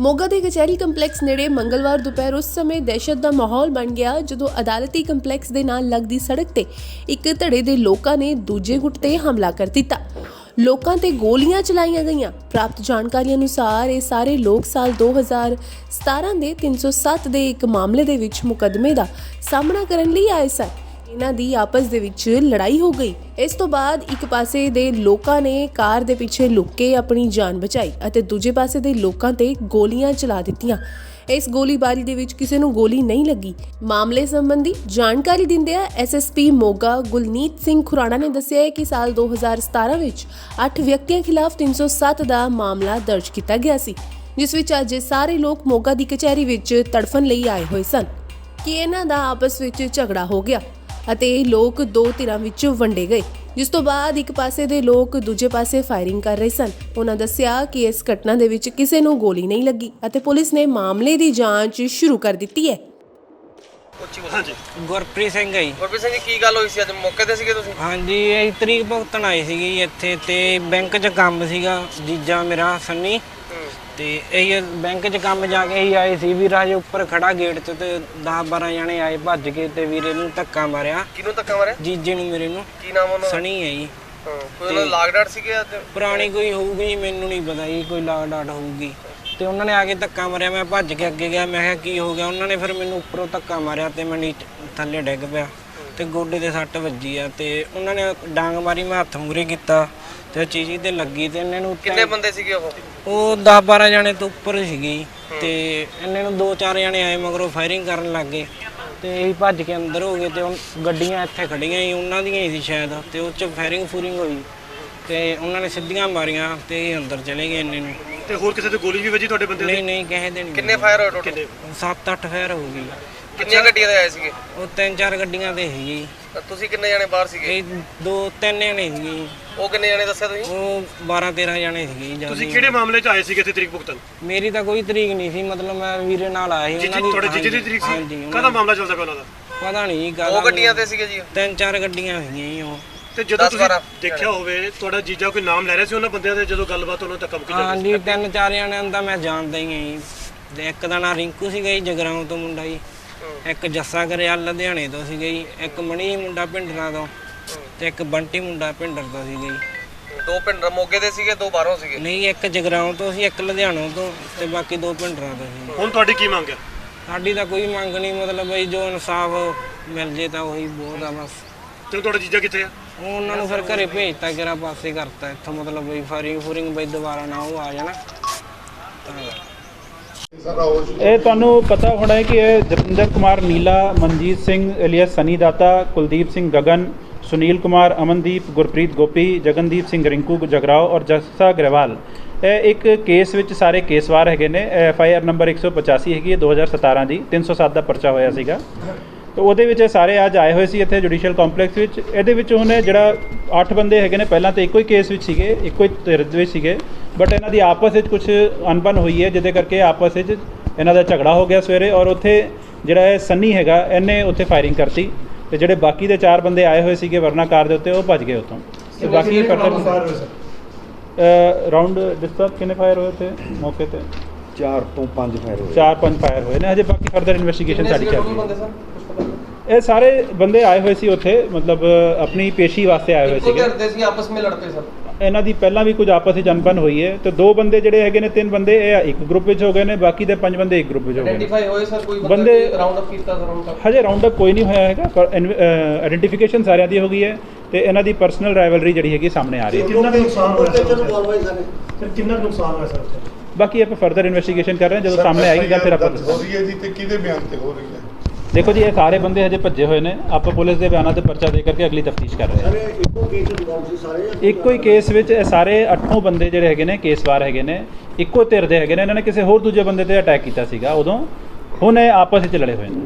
ਮੋਗਾ ਦੇ ਕਚਹਿਰੀ ਕੰਪਲੈਕਸ ਨੇੜੇ ਮੰਗਲਵਾਰ ਦੁਪਹਿਰ ਉਸ ਸਮੇਂ ਦਹਿਸ਼ਤ ਦਾ ਮਾਹੌਲ ਬਣ ਗਿਆ, ਜਦੋਂ ਅਦਾਲਤੀ ਕੰਪਲੈਕਸ ਦੇ ਨਾਲ ਲੱਗਦੀ ਸੜਕ ਤੇ ਇੱਕ ਧੜੇ ਦੇ ਲੋਕਾਂ ਨੇ ਦੂਜੇ ਗੁੱਟ ਤੇ ਹਮਲਾ ਕਰ ਦਿੱਤਾ। ਲੋਕਾਂ ਤੇ ਗੋਲੀਆਂ ਚਲਾਈਆਂ ਗਈਆਂ। ਪ੍ਰਾਪਤ ਜਾਣਕਾਰੀ ਅਨੁਸਾਰ ਇਹ ਸਾਰੇ ਲੋਕ ਸਾਲ 2017 ਦੇ 307 ਦੇ ਇੱਕ ਮਾਮਲੇ ਦੇ ਵਿੱਚ ਮੁਕੱਦਮੇ ਦਾ ਸਾਹਮਣਾ ਕਰਨ ਲਈ ਆਏ ਸਨ। ਇਹਨਾਂ ਦੀ ਆਪਸ ਦੇ ਵਿੱਚ ਲੜਾਈ ਹੋ ਗਈ। ਇਸ ਤੋਂ ਬਾਅਦ ਇੱਕ ਪਾਸੇ ਦੇ ਲੋਕਾਂ ਨੇ ਕਾਰ ਦੇ ਪਿੱਛੇ ਲੁੱਕ ਕੇ ਆਪਣੀ ਜਾਨ ਬਚਾਈ ਅਤੇ ਦੂਜੇ ਪਾਸੇ ਦੇ ਲੋਕਾਂ ਤੇ ਗੋਲੀਆਂ ਚਲਾ ਦਿੱਤੀਆਂ। ਇਸ ਗੋਲੀਬਾਰੀ ਦੇ ਵਿੱਚ ਕਿਸੇ ਨੂੰ ਗੋਲੀ ਨਹੀਂ ਲੱਗੀ। ਮਾਮਲੇ ਸੰਬੰਧੀ ਜਾਣਕਾਰੀ ਦਿੰਦਿਆਂ ਐਸਐਸਪੀ ਮੋਗਾ ਗੁਲਨੀਤ ਸਿੰਘ ਖੁਰਾਣਾ ਨੇ ਦੱਸਿਆ ਹੈ ਕਿ ਸਾਲ 2017 ਵਿੱਚ 8 ਵਿਅਕਤੀਆਂ ਖਿਲਾਫ 307 ਦਾ ਮਾਮਲਾ ਦਰਜ ਕੀਤਾ ਗਿਆ ਸੀ, ਜਿਸ ਵਿੱਚ ਅੱਜ ਸਾਰੇ ਲੋਕ ਮੋਗਾ ਦੀ ਕਚਹਿਰੀ ਵਿੱਚ ਤੜਫਣ ਲਈ ਆਏ ਹੋਏ ਸਨ। ਕਿ ਇਹਨਾਂ ਦਾ ਆਪਸ ਵਿੱਚ ਝਗੜਾ ਹੋ ਗਿਆ? ਅਤੇ ਲੋਕ ਦੋ ਧਿਰਾਂ ਵਿੱਚ ਵੰਡੇ ਗਏ। ਜਿਸ ਤੋਂ ਬਾਅਦ ਇੱਕ ਪਾਸੇ ਦੇ ਲੋਕ ਦੂਜੇ ਪਾਸੇ ਫਾਇਰਿੰਗ ਕਰ ਰਹੇ ਸਨ। ਉਹਨਾਂ ਦੱਸਿਆ ਕਿ ਇਸ ਘਟਨਾ ਦੇ ਵਿੱਚ ਕਿਸੇ ਨੂੰ ਗੋਲੀ ਨਹੀਂ ਲੱਗੀ ਅਤੇ ਪੁਲਿਸ ਨੇ ਮਾਮਲੇ ਦੀ ਜਾਂਚ ਸ਼ੁਰੂ ਕਰ ਦਿੱਤੀ ਹੈ। ਉੱਚੀ ਬੋਲੋ ਹਾਂਜੀ। ਗੁਰਪ੍ਰੀਤ ਸਿੰਘ ਹੈ ਜੀ। ਗੁਰਪ੍ਰੀਤ ਸਿੰਘ ਜੀ ਕੀ ਗੱਲ ਹੋਈ ਸੀ? ਅੱਜ ਮੌਕੇ ਤੇ ਸੀਗੇ ਤੁਸੀਂ? ਹਾਂਜੀ ਇਹ ਤਰੀਕ ਭੁਗਤਣ ਆਏ ਸੀਗੇ ਜੀ ਇੱਥੇ ਤੇ ਬੈਂਕ 'ਚ ਕੰਮ ਸੀਗਾ। ਜੀਜਾ ਮੇਰਾ ਸੰਨੀ। ਤੇ ਇਹ ਬੈਂਕ 'ਚ ਕੰਮ ਜਾ ਕੇ ਹੀ ਆਏ ਸੀ ਵੀਰ ਹਜੇ ਉੱਪਰ ਖੜਾ ਗੇਟ 'ਚ ਤੇ 10 12 ਜਣੇ ਆਏ ਭੱਜ ਕੇ ਤੇ ਵੀਰੇ ਨੂੰ ਧੱਕਾ ਮਾਰਿਆ। ਕਿਹਨੂੰ ਧੱਕਾ ਮਾਰਿਆ? ਜੀਜੇ ਨੂੰ ਮੇਰੇ ਨੂੰ। ਕੀ ਨਾਮ ਉਹਨਾਂ ਦਾ ਸਣੀ ਹੈ ਜੀ। ਹਾਂ, ਕੋਈ ਉਹਨਾਂ ਲਾਗ ਡਾਟ ਸੀਗੇ ਪੁਰਾਣੀ ਕੋਈ ਹੋਊਗੀ ਮੈਨੂੰ ਨਹੀਂ ਪਤਾ ਜੀ ਕੋਈ ਲਾਗ ਡਾਟ ਹੋਊਗੀ। ਤੇ ਉਹਨਾਂ ਨੇ ਆ ਕੇ ਧੱਕਾ ਮਾਰਿਆ ਮੈਂ ਭੱਜ ਕੇ ਅੱਗੇ ਗਿਆ ਮੈਂ ਕਿਹਾ ਕੀ ਹੋ ਗਿਆ? ਉਹਨਾਂ ਨੇ ਫਿਰ ਮੈਨੂੰ ਉੱਪਰੋਂ ਧੱਕਾ ਮਾਰਿਆ ਤੇ ਮੈਂ ਥੱਲੇ ਡਿੱਗ ਪਿਆ। ਤੇ ਗੋਡੇ ਤੇ ਸੱਟ ਵੱਜੀ ਆ ਤੇ ਉਹਨਾਂ ਨੇ ਡਾਂਗ ਮਾਰੀ ਮੈਂ ਹੱਥ ਮੂਰੇ ਕੀਤਾ ਤੇ ਉਹ ਚੀਜ਼ੀ ਤੇ ਲੱਗੀ ਤੇ ਇਹਨਾਂ ਨੂੰ ਕਿੰਨੇ ਬੰਦੇ ਸੀਗੇ ਉਹ? ਉਹ 10 12 ਜਣੇ ਤੋਂ ਉੱਪਰ ਸੀਗੇ। ਤੇ ਇਹਨਾਂ ਨੂੰ ਦੋ ਚਾਰ ਜਣੇ ਆਏ ਮਗਰੋਂ ਫਾਇਰਿੰਗ ਕਰਨ ਲੱਗ ਗਏ ਤੇ ਅਸੀਂ ਭੱਜ ਕੇ ਅੰਦਰ ਹੋ ਗਏ ਤੇ ਉਹ ਗੱਡੀਆਂ ਇੱਥੇ ਖੜੀਆਂ ਸੀ ਉਹਨਾਂ ਦੀਆਂ ਹੀ ਸੀ ਸ਼ਾਇਦ ਤੇ ਉਹ ਚ ਫਾਇਰਿੰਗ ਫੂਰਿੰਗ ਹੋਈ ਤੇ ਉਹਨਾਂ ਨੇ ਸਿੱਧੀਆਂ ਮਾਰੀਆਂ ਤੇ ਇਹ ਅੰਦਰ ਚਲੇ ਗਏ ਇੰਨੇ ਨੂੰ। ਤੇ ਹੋਰ ਕਿਸੇ ਤੇ ਗੋਲੀ ਵੀ ਵੱਜੀ ਤੁਹਾਡੇ ਬੰਦੇ ਨਹੀਂ ਨਹੀਂ ਕਹੇ ਦੇ ਨਹੀਂ ਕਿੰਨੇ ਫਾਇਰ ਹੋਏ ਟੋਟਲ 7-8 ਫਾਇਰ ਹੋ ਗਈ। ਕਿੰਨੀਆਂ ਗੱਡੀਆਂ ਦੇ ਆਏ ਸੀਗੇ? ਉਹ ਤਿੰਨ ਚਾਰ ਗੱਡੀਆਂ ਤੇ ਸੀਗੀ ਤਾਂ ਤੁਸੀਂ ਕਿੰਨੇ ਜਣੇ ਬਾਹਰ ਸੀਗੇ? ਇਹ ਦੋ ਤਿੰਨ ਜਣੇ ਸੀਗੇ ਜੀ। ਉਹ ਕਿੰਨੇ ਜਣੇ ਦੱਸਿਆ ਤੁਸੀਂ? ਉਹ 12 13 ਜਣੇ ਸੀਗੇ ਜੀ ਤੁਸੀਂ ਕਿਹੜੇ ਮਾਮਲੇ 'ਚ ਆਏ ਸੀਗੇ ਇੱਥੇ ਤਰੀਕ ਭੁਗਤਣ? ਮੇਰੀ ਤਾਂ ਕੋਈ ਤਰੀਕ ਨਹੀਂ ਸੀ ਮਤਲਬ ਮੈਂ ਵੀਰੇ ਨਾਲ ਆਇਆ ਸੀ ਜੀ ਤੁਹਾਡੇ ਜੀਜੇ ਦੀ ਤਰੀਕ ਹਾਂਜੀ, ਸੀ ਉਹਨਾਂ ਕਾਹਦਾ ਮਾਮਲਾ ਚੱਲਦਾ ਪਿਆ ਉਹਨਾਂ ਦਾ? ਪਤਾ ਨਹੀਂ ਜੀ ਉਹ ਗੱਡੀਆਂ ਤੇ ਸੀਗੇ ਜੀ ਤਿੰਨ ਚਾਰ ਗੱਡੀਆਂ ਹੈਗੀਆਂ ਜੀ ਉਹ। ਤੇ ਜਦੋਂ ਤੁਸੀਂ ਦੇਖਿਆ ਹੋਵੇ ਤੁਹਾਡਾ ਜੀਜਾ ਕੋਈ ਨਾਮ ਲੈ ਰਿਹਾ ਸੀ ਉਹਨਾਂ ਬੰਦਿਆਂ ਦੇ ਜਦੋਂ ਗੱਲਬਾਤ ਉਹਨਾਂ ਤੱਕ ਮੁੱਕੀ ਜਾਂਦੀ ਹਾਂਜੀ ਤਿੰਨ ਚਾਰ ਜਣਿਆਂ ਦਾ ਮੈਂ ਜਾਣਦਾ ਹੀ ਹਾਂ ਜੀ ਤੇ ਇੱਕ ਦਾ ਨਾਂ ਰਿੰਕੂ ਸੀਗਾ ਜੀ ਜਗਰਾਉਂ ਤੋਂ ਮੁੰਡਾ ਜੀ। ਇੱਕ ਜੱਸਾ ਗਰੇਵਾਲ ਲੁਧਿਆਣੇ ਤੋਂ ਸੀਗਾ ਜੀ। ਇੱਕ ਮਣੀ ਮੁੰਡਾ ਪਿੰਡਰਾਂ ਤੋਂ ਤੇ ਇੱਕ ਬੰਟੀ ਮੁੰਡਾ ਪਿੰਡਰ ਤੋਂ ਸੀਗਾ ਜੀ। ਦੋ ਪਿੰਡ ਮੋਗੇ ਦੇ ਸੀਗੇ ਦੋ ਬਾਹਰੋਂ ਸੀਗੇ। ਨਹੀਂ ਇੱਕ ਜਗਰਾਉਂ ਤੋਂ ਸੀ ਇੱਕ ਲੁਧਿਆਣੋਂ ਤੋਂ ਤੇ ਬਾਕੀ ਦੋ ਪਿੰਡਰਾਂ ਤੋਂ ਸੀ। ਹੁਣ ਤੁਹਾਡੀ ਕੀ ਮੰਗ ਹੈ? ਸਾਡੀ ਤਾਂ ਕੋਈ ਮੰਗ ਨਹੀਂ ਮਤਲਬ ਬਈ ਜੋ ਇਨਸਾਫ ਮਿਲ ਜੇ ਤਾਂ ਉਹੀ ਬਹੁਤ ਆ ਬਸ। ਤੇ ਤੁਹਾਡਾ ਜੀਜਾ ਕਿੱਥੇ ਆ? ਉਹ ਉਹਨਾਂ ਨੂੰ ਫਿਰ ਘਰੇ ਭੇਜਤਾ ਕਿਰਾ ਪਾਸੇ ਕਰਤਾ। ਇੱਥੋਂ ਮਤਲਬ ਬਈ ਫਾਇਰਿੰਗ ਫੂਰਿੰਗ ਬਈ ਦੁਬਾਰਾ ਨਾ ਉਹ ਆ ਜਾਣਾ। ਇਹ ਤੁਹਾਨੂੰ ਪਤਾ ਹੋਣਾ ਹੈ ਕਿ ਇਹ ਜਤਿੰਦਰ ਕੁਮਾਰ ਨੀਲਾ ਮਨਜੀਤ ਸਿੰਘ ਇਲੀਅਸ ਸਨੀ ਦਾਤਾ ਕੁਲਦੀਪ ਸਿੰਘ ਗਗਨ ਸੁਨੀਲ ਕੁਮਾਰ ਅਮਨਦੀਪ ਗੁਰਪ੍ਰੀਤ ਗੋਪੀ ਜਗਨਦੀਪ ਸਿੰਘ ਰਿੰਕੂ ਜਗਰਾਓ ਔਰ ਜੱਸਾ ਗਰੇਵਾਲ। ਇਹ ਇੱਕ ਕੇਸ ਵਿੱਚ ਸਾਰੇ ਕੇਸਵਾਰ ਹੈਗੇ ਨੇ। ਐਫ ਆਈ ਆਰ ਨੰਬਰ 185 ਹੈਗੀ ਹੈ 2017 ਦੀ। 307 ਦਾ ਪਰਚਾ ਹੋਇਆ ਸੀਗਾ। ਤੇ ਉਹਦੇ ਵਿੱਚ ਇਹ ਸਾਰੇ ਅੱਜ ਆਏ ਹੋਏ ਸੀ ਇੱਥੇ ਜੁਡੀਸ਼ੀਅਲ ਕੰਪਲੈਕਸ ਵਿੱਚ। ਇਹਦੇ ਵਿੱਚ ਉਹਨੇ ਜਿਹੜਾ 8 ਬੰਦੇ ਹੈਗੇ ਨੇ ਪਹਿਲਾਂ ਤਾਂ ਇੱਕੋ ਹੀ ਕੇਸ ਵਿੱਚ ਸੀਗੇ ਇੱਕੋ ਹੀ ਧਿਰ ਦੇ ਵਿੱਚ ਸੀਗੇ। ਬਟ ਇਹਨਾਂ ਦੀ ਆਪਸ ਵਿੱਚ ਕੁਝ ਅਣਬਣ ਹੋਈ ਹੈ ਜਿਹਦੇ ਕਰਕੇ ਆਪਸ ਵਿੱਚ ਇਹਨਾਂ ਦਾ ਝਗੜਾ ਹੋ ਗਿਆ ਸਵੇਰੇ। ਔਰ ਉੱਥੇ ਜਿਹੜਾ ਇਹ ਸੰਨੀ ਹੈਗਾ ਇਹਨੇ ਉੱਥੇ ਫਾਇਰਿੰਗ ਕਰਤੀ। ਤੇ ਜਿਹੜੇ ਬਾਕੀ ਦੇ ਚਾਰ ਬੰਦੇ ਆਏ ਹੋਏ ਸੀਗੇ ਵਰਨਾ ਕਾਰ ਦੇ ਉੱਤੇ ਉਹ ਭੱਜ ਗਏ ਉੱਥੋਂ। ਤੇ ਬਾਕੀ ਰਾਉਂਡ ਡਿਸਟਰਬ ਕਿੰਨੇ ਫਾਇਰ ਹੋਏ ਉੱਥੇ ਮੌਕੇ ਤੇ? ਚਾਰ ਤੋਂ ਪੰਜ ਫਾਇਰ ਹੋਏ। ਚਾਰ ਪੰਜ ਫਾਇਰ ਹੋਏ ਨੇ। ਹਜੇ ਬਾਕੀ ਫਰਦਰ ਇਨਵੈਸਟੀਗੇਸ਼ਨ ਸਾਡੀ ਚੱਲ ਰਹੀ ਹੈ। ਇਹ ਸਾਰੇ ਬੰਦੇ ਆਏ ਹੋਏ ਸੀ ਉੱਥੇ ਮਤਲਬ ਆਪਣੀ ਪੇਸ਼ੀ ਵਾਸਤੇ ਆਏ ਹੋਏ ਸੀਗੇ। ਲੜਦੇ ਸੀ ਆਪਸ ਵਿੱਚ ਲੜਦੇ ਸਰ। ਇਹਨਾਂ ਦੀ ਪਹਿਲਾਂ ਵੀ ਕੁਝ ਆਪਸ ਵਿੱਚ ਅਣਬਣ ਹੋਈ ਹੈ। ਤੇ ਦੋ ਬੰਦੇ ਜਿਹੜੇ ਹੈਗੇ ਨੇ ਤਿੰਨ ਬੰਦੇ ਇਹ ਇੱਕ ਗਰੁੱਪ ਵਿੱਚ ਹੋ ਗਏ ਨੇ ਬਾਕੀ ਦੇ ਪੰਜ ਬੰਦੇ ਇੱਕ ਗਰੁੱਪ ਵਿੱਚ ਹੋ ਗਏ ਨੇ। ਹੋਏ ਸਰ ਕੋਈ ਬੰਦੇ ਰਾਉਂਡ ਅਪ ਕੀਤਾ ਸਰ ਹੁਣ ਹਜੇ ਰਾਉਂਡ ਅਪ ਕੋਈ ਨਹੀਂ ਹੋਇਆ ਹੈਗਾ ਪਰ ਆਇਡੈਂਟੀਫਿਕੇਸ਼ਨ ਸਾਰਿਆਂ ਦੀ ਹੋ ਗਈ ਹੈ ਤੇ ਇਹਨਾਂ ਦੀ ਪਰਸਨਲ ਰਾਈਵਲਰੀ ਜਿਹੜੀ ਹੈਗੀ ਸਾਹਮਣੇ ਆ ਰਹੀ ਹੈ। ਕਿੰਨਾ ਨੁਕਸਾਨ ਹੋਇਆ ਸਰ ਸਰ ਕਿੰਨਾ ਨੁਕਸਾਨ ਹੋਇਆ ਸਰ ਉੱਥੇ? ਬਾਕੀ ਆਪਾਂ ਫਰਦਰ ਇਨਵੈਸਟੀਗੇਸ਼ਨ ਕਰ ਰਹੇ ਹਾਂ ਜਦੋਂ ਸਾਹਮਣੇ ਆਏਗੀ ਗੱਲ ਫਿਰ ਆਪਾਂ ਹੋ ਦੱਸਾਂਗੇ ਰਹੀ ਹੈ ਜੀ ਤੇ ਕਿਹਦੇ ਬਿਆਨ ਤੇ ਹੋ ਰਹੀ ਹੈ? ਦੇਖੋ ਜੀ ਇਹ ਸਾਰੇ ਬੰਦੇ ਹਜੇ ਭੱਜੇ ਹੋਏ ਨੇ। ਆਪਾਂ ਪੁਲਿਸ ਦੇ ਬਿਆਨਾਂ ਤੇ ਪਰਚਾ ਦੇ ਕਰਕੇ ਅਗਲੀ ਤਫਤੀਸ਼ ਕਰ ਰਹੇ ਹਾਂ। ਇੱਕੋ ਹੀ ਕੇਸ ਵਿੱਚ ਇਹ ਸਾਰੇ ਅੱਠੋਂ ਬੰਦੇ ਜਿਹੜੇ ਹੈਗੇ ਨੇ ਕੇਸਵਾਰ ਹੈਗੇ ਨੇ ਇੱਕੋ ਧਿਰ ਦੇ ਹੈਗੇ ਨੇ। ਇਹਨਾਂ ਨੇ ਕਿਸੇ ਹੋਰ ਦੂਜੇ ਬੰਦੇ ਤੇ ਅਟੈਕ ਕੀਤਾ ਸੀਗਾ। ਉਦੋਂ ਹੁਣ ਇਹ ਆਪਸ ਵਿੱਚ ਲੜੇ ਹੋਏ ਨੇ।